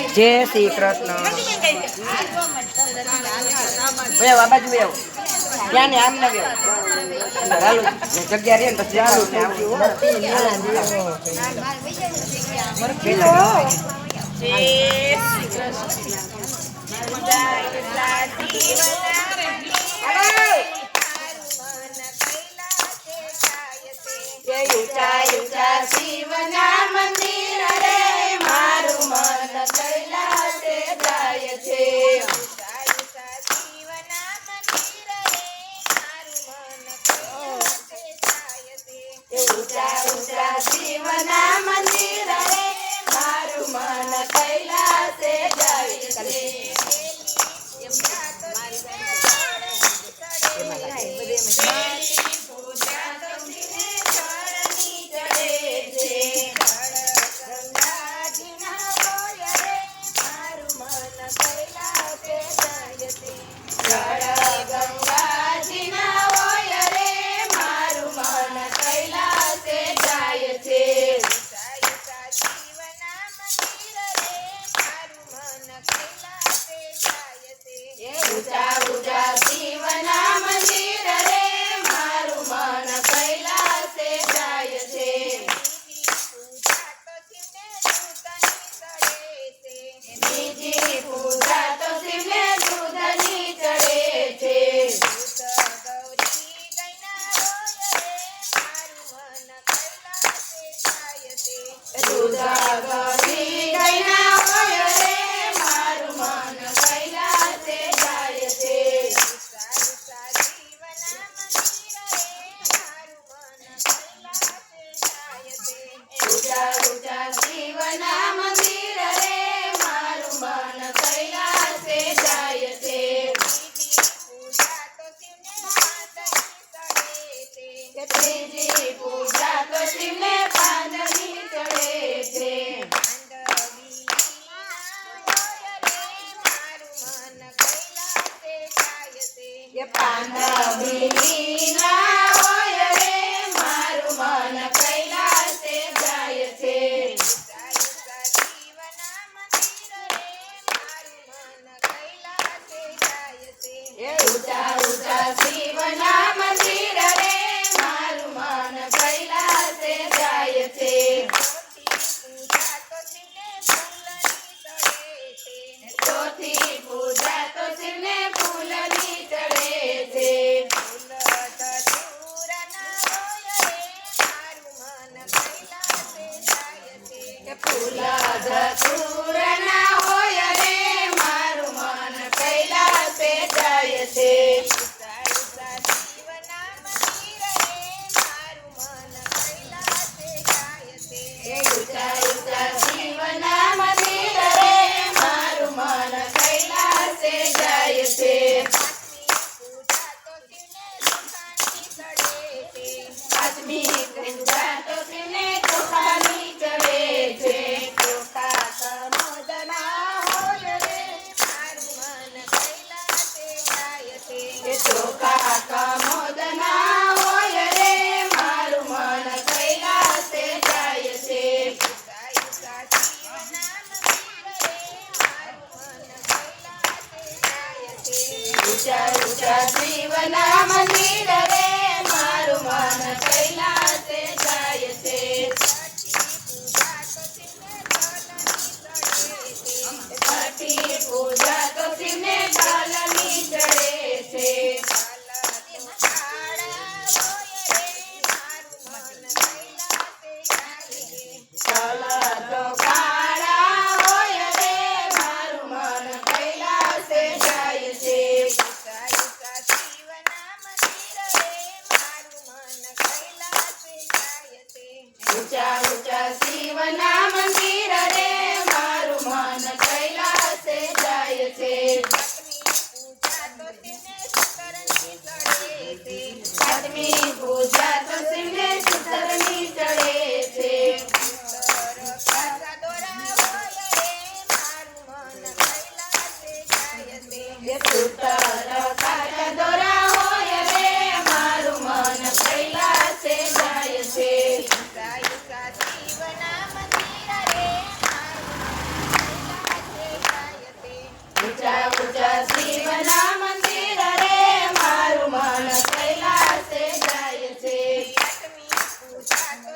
જય શ્રી કૃષ્ણ. ભાઈ આ બાજુ ત્યાં ને જગ્યા Muchas પાંદડીના me. Muchas, muchas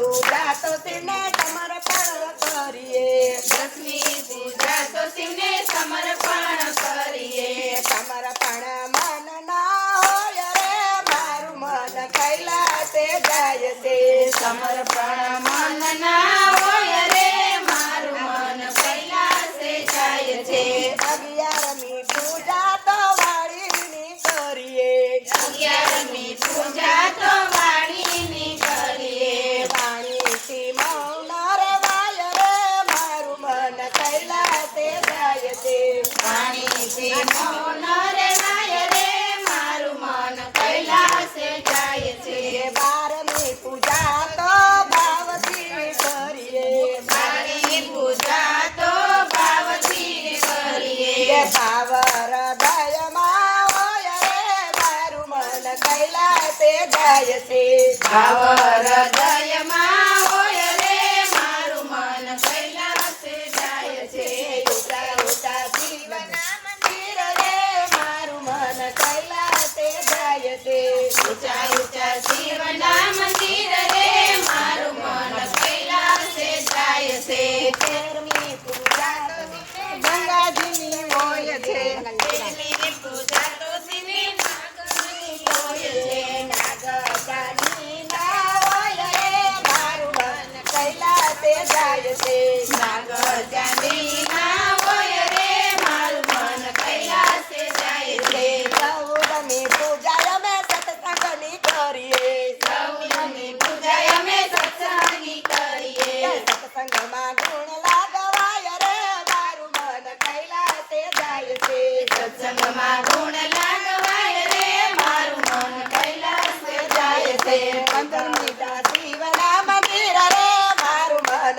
પૂજા તો શિવને સમર્પણ કરીએ. દસમી પૂજા તો શિવને કરીએ. સમર્પણ મન ના હોય મારું મન કૈલાસે જાય છે. સમર્પણ મન ના ಗಾಯಸೆ ಅವರದ से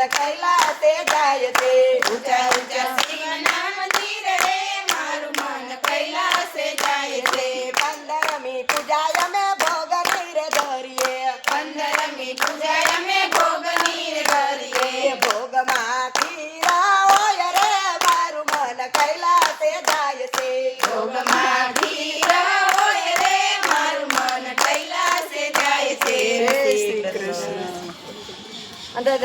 कैला ते जायते